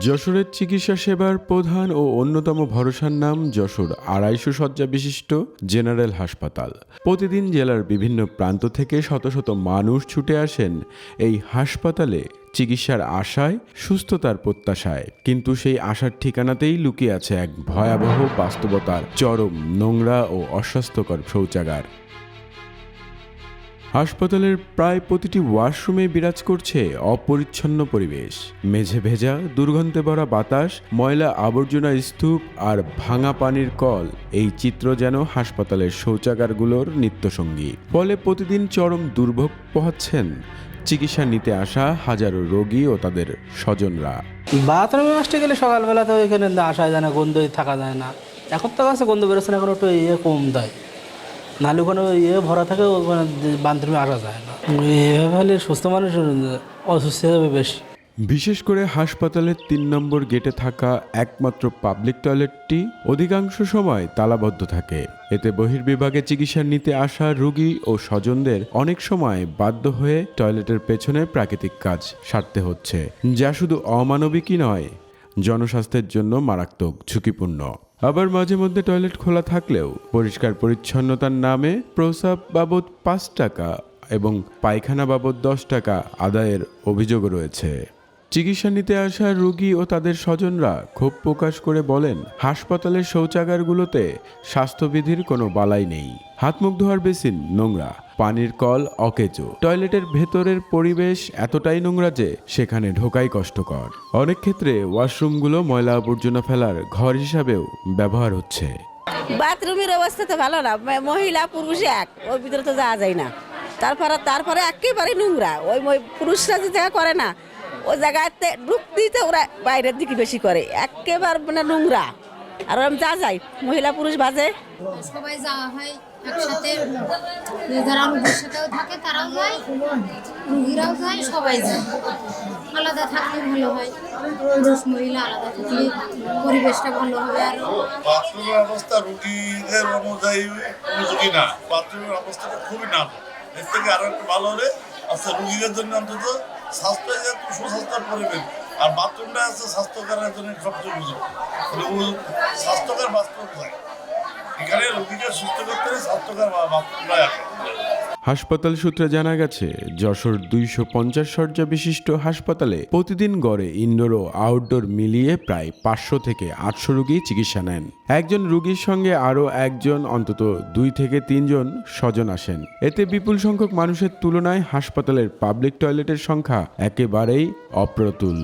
যশোরের চিকিৎসা সেবার প্রধান ও অন্যতম ভরসার নাম যশোর আড়াইশো শয্যা বিশিষ্ট জেনারেল হাসপাতাল। প্রতিদিন জেলার বিভিন্ন প্রান্ত থেকে শত শত মানুষ ছুটে আসেন এই হাসপাতালে চিকিৎসার আশায়, সুস্থতার প্রত্যাশায়। কিন্তু সেই আশার ঠিকানাতেই লুকিয়ে আছে এক ভয়াবহ বাস্তবতার চরম নোংরা ও অস্বাস্থ্যকর শৌচাগার। হাসপাতালের প্রায় প্রতিটি ওয়াশরুমে বিরাজ করছে অপরিচ্ছন্ন পরিবেশ। মেঝে ভেজা, দুর্গন্ধে ভরা বাতাস, ময়লা আবর্জনা স্তূপ আর ভাঙা পানির কল। এই চিত্র যেন হাসপাতালের শৌচাগারগুলোর নিত্যসঙ্গী। ফলে প্রতিদিন চরম দুর্ভোগ পোহাচ্ছেন। চিকিৎসা নিতে আসা হাজারো রোগী ও তাদের স্বজনরা। বাথরুমে আসতে গেলে সকালবেলা তো এখানে আসা যায় না গন্ধ থাকা যায় না। এখন তো আছে গন্ধ বেরোচ্ছে না, এখন একটু ইয়ে কম দেয়। নাহলে ওখানে ইয়ে ভরা থাকে, ওখানে বাথরুমে আসা যায় না। এভাবে হলে সুস্থ মানুষ অসুস্থ হবে বেশি। বিশেষ করে হাসপাতালের তিন নম্বর গেটে থাকা একমাত্র পাবলিক টয়লেটটি অধিকাংশ সময় তালাবদ্ধ থাকে। এতে বহির্বিভাগে চিকিৎসা নিতে আসা রোগী ও স্বজনদের অনেক সময় বাধ্য হয়ে টয়লেটের পেছনে প্রাকৃতিক কাজ সারতে হচ্ছে, যা শুধু অমানবিকই নয় জনস্বাস্থ্যের জন্য মারাত্মক ঝুঁকিপূর্ণ। আবার মাঝে মধ্যে টয়লেট খোলা থাকলেও পরিষ্কার পরিচ্ছন্নতার নামে প্রসাব বাবদ পাঁচ টাকা এবং পায়খানা বাবদ দশ টাকা আদায়ের অভিযোগ রয়েছে। চিকিৎসা নিতে আসা রোগী ও তাদের স্বজনরা ক্ষোভ প্রকাশ করে বলেন, হাসপাতালের শৌচাগারগুলোতে স্বাস্থ্যবিধির কোনো বালাই নেই। হাত মুখ ধোয়ার বেসিন, নোংরা। পানির কল অকেজো। টয়লেটের ভেতরের পরিবেশ এতটাই নোংরা যে সেখানে ঢোকাই কষ্টকর। অনেক ক্ষেত্রে ওয়াশরুমগুলো ময়লা আবর্জনা ফেলার ঘর হিসাবেও ব্যবহার হচ্ছে। বাথরুমের অবস্থা তো ভালো না মহিলা, পুরুষ এক। ওর ভিতরে তো যাওয়া যায় না। তারপরে তারপরে একেবারে নোংরা। ওই পুরুষরা যে করে না ওই জায়গাতে ঢুক দিতে ওরা বাইরের দিকে বেশি করে। একেবারে মানে নোংরা। আর ওরম যা যাই মহিলা পুরুষ বাজে। সবাই যাওয়া হয় একসাথে। যারা রুগীর সাথেও থাকে তারাও যায়। রুগীরাও যায় সবাই যায়। আলাদা থাকলে ভালো হয়। পুরুষ মহিলা আলাদা থাকলে পরিবেশটা ভালো হবে আর বাথরুমের অবস্থা রুগীদের অনুযায়ী উপযোগী না? বাথরুমের অবস্থাটা খুবই নাম এর থেকে আরও একটু ভালো হলে আচ্ছা রুগীদের জন্য অন্তত স্বাস্থ্য যেহেতু সুস্বাস্থ্যের পরিবেশ, আর বাথরুমটা আছে স্বাস্থ্যকর জন্য সবচেয়ে উপযুক্ত স্বাস্থ্যকর বাথরুম চাই এখানে রোগীকে সুস্থ করতে স্বাস্থ্যকর বা- বাথরুমটাই আছে হাসপাতাল সূত্রে জানা গেছে, যশোর দুইশো পঞ্চাশ শয্যা বিশিষ্ট হাসপাতালে প্রতিদিন গড়ে ইনডোর ও আউটডোর মিলিয়ে প্রায় পাঁচশো থেকে আটশো রুগী চিকিৎসা নেন। একজন রুগীর সঙ্গে আরও একজন, অন্তত দুই থেকে তিনজন স্বজন আসেন। এতে বিপুল সংখ্যক মানুষের তুলনায় হাসপাতালের পাবলিক টয়লেটের সংখ্যা একেবারেই অপ্রতুল।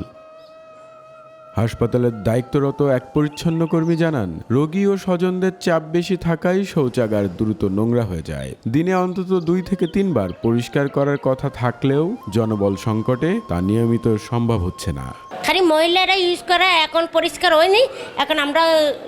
হাসপাতালের দায়িত্বরত এক পরিচ্ছন্ন কর্মী জানান, রোগী ও স্বজনদের চাপ বেশি থাকায় শৌচাগার দ্রুত নোংরা হয়ে যায়। দিনে অন্তত দুই থেকে তিনবার পরিষ্কার করার কথা থাকলেও জনবল সংকটে তা নিয়মিত সম্ভব হচ্ছে না। খালি মহিলারা ইউজ করা এখন পরিষ্কার হয়নি, এখন আমরা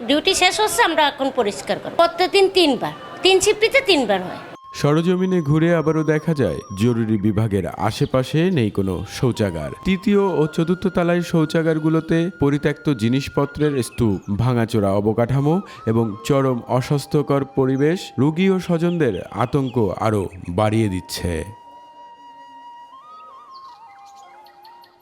ডিউটি শেষ হচ্ছে, আমরা এখন পরিষ্কার করব। প্রত্যেকদিন তিনবার, তিন শিফটিতে তিনবার হয়। সরজমিনে ঘুরে আবারও দেখা যায়, জরুরি বিভাগের আশেপাশে নেই কোনো শৌচাগার। তৃতীয় ও চতুর্থ তলায় শৌচাগারগুলোতে পরিত্যক্ত জিনিসপত্রের স্তূপ, ভাঙাচোরা অবকাঠামো এবং চরম অস্বাস্থ্যকর পরিবেশ রুগী ও স্বজনদের আতঙ্ক আরও বাড়িয়ে দিচ্ছে।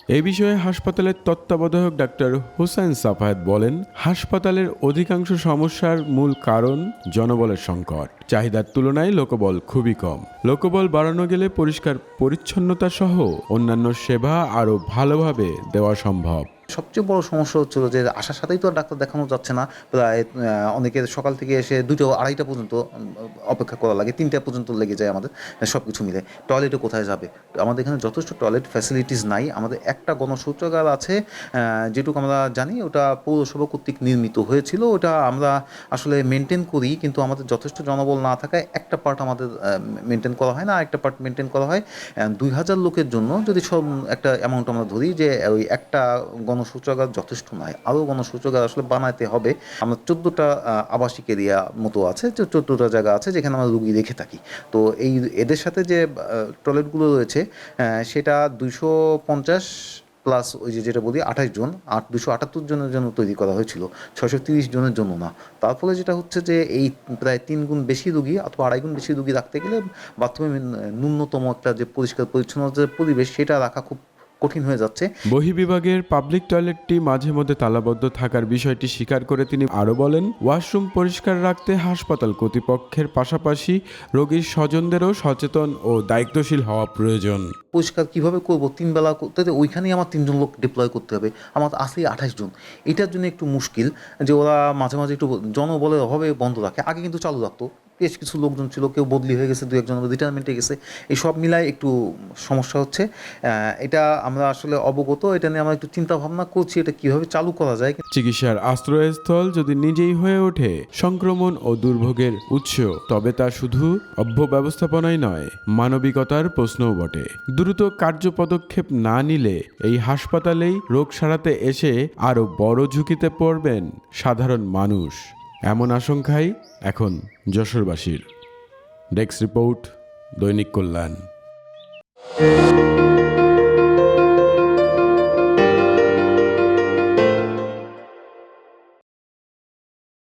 এই বিষয়ে হাসপাতালের তত্ত্বাবধায়ক ডাক্তার হুসাইন সাফায়েত বলেন, হাসপাতালের অধিকাংশ সমস্যার মূল কারণ জনবলের সংকট। চাহিদার তুলনায় লোকবল খুবই কম। লোকবল বাড়ানো গেলে পরিষ্কার পরিচ্ছন্নতা সহ অন্যান্য সেবা আরও ভালোভাবে দেওয়া সম্ভব। সবচেয়ে বড় সমস্যা হচ্ছিল যে আসার সাথেই তো আর ডাক্তার দেখানো যাচ্ছে না। প্রায় অনেকের সকাল থেকে এসে দুটো আড়াইটা পর্যন্ত অপেক্ষা করা লাগে, তিনটা পর্যন্ত লেগে যায় আমাদের সব কিছু মিলে। টয়লেটে কোথায় যাবে? আমাদের এখানে যথেষ্ট টয়লেট ফ্যাসিলিটিস নাই। আমাদের একটা গণশৌচাগার আছে যেটুকু আমরা জানি, ওটা পৌরসভা কর্তৃক নির্মিত হয়েছিল। ওটা আমরা আসলে মেনটেন করি, কিন্তু আমাদের যথেষ্ট জনবল না থাকায় একটা পার্ট আমাদের মেনটেন করা হয় না একটা পার্ট মেনটেন করা হয়। দুই হাজার লোকের জন্য যদি সব একটা অ্যামাউন্ট আমরা ধরি যে, ওই একটা গণশৌচাগার যথেষ্ট নয়। আরও গণশৌচাগার আসলে বানাতে হবে। আমরা চোদ্দোটা আবাসিক এরিয়া মতো আছে, যে চোদ্দোটা জায়গা আছে যেখানে আমরা রুগী রেখে থাকি। তো এই এদের সাথে যে টয়লেটগুলো রয়েছে সেটা দুইশো পঞ্চাশ প্লাস ওই যে যেটা বলি আঠাশ জন আট দুশো আটাত্তর জনের জন্য তৈরি করা হয়েছিল, ছয়শো তিরিশ জনের জন্য না। তার ফলে যেটা হচ্ছে যে এই প্রায় তিন গুণ বেশি রুগী অথবা আড়াই গুণ বেশি রুগী রাখতে গেলে বাথরুমে ন্যূনতম একটা যে পরিষ্কার পরিচ্ছন্ন যে পরিবেশ, সেটা রাখা খুব কঠিন হয়ে যাচ্ছে। বহির্বিভাগের পাবলিক টয়লেটটি মাঝে মধ্যে তালাবদ্ধ থাকার বিষয়টি স্বীকার করে তিনি আরও বলেন ওয়াশরুম পরিষ্কার রাখতে হাসপাতাল কর্তৃপক্ষের পাশাপাশি রোগীর স্বজনদেরও সচেতন ও দায়িত্বশীল হওয়া প্রয়োজন। পরিষ্কার কীভাবে করব? তিন বেলা করতে ওইখানেই আমার তিনজন লোক ডিপ্লয় করতে হবে। আমার আছে আঠাশ জন। এটার জন্য একটু মুশকিল যে ওরা মাঝে মাঝে একটু জনবলের অভাবে বন্ধ রাখে। আগে কিন্তু চালু রাখতো বেশ কিছু লোকজন ছিল, কেউ বদলি হয়ে গেছে দু একজন রিটায়ারমেন্টে গেছে। এই সব মিলায় একটু সমস্যা হচ্ছে। এটা আমরা আসলে অবগত, এটা নিয়ে আমরা একটু চিন্তা ভাবনা করছি, এটা কীভাবে চালু করা যায়। চিকিৎসার আশ্রয়স্থল যদি নিজেই হয়ে ওঠে, সংক্রমণ ও দুর্ভোগের উৎস, তবে তা শুধু অব্যবস্থাপনাই নয়, মানবিকতার প্রশ্নও বটে। দ্রুত কার্য পদক্ষেপ না নিলে এই হাসপাতালেই রোগ সারাতে এসে আরও বড় ঝুঁকিতে পড়বেন সাধারণ মানুষ। এমন আশঙ্কাই এখন যশোরবাসীর। ডেস্ক রিপোর্ট দৈনিক কল্যাণ।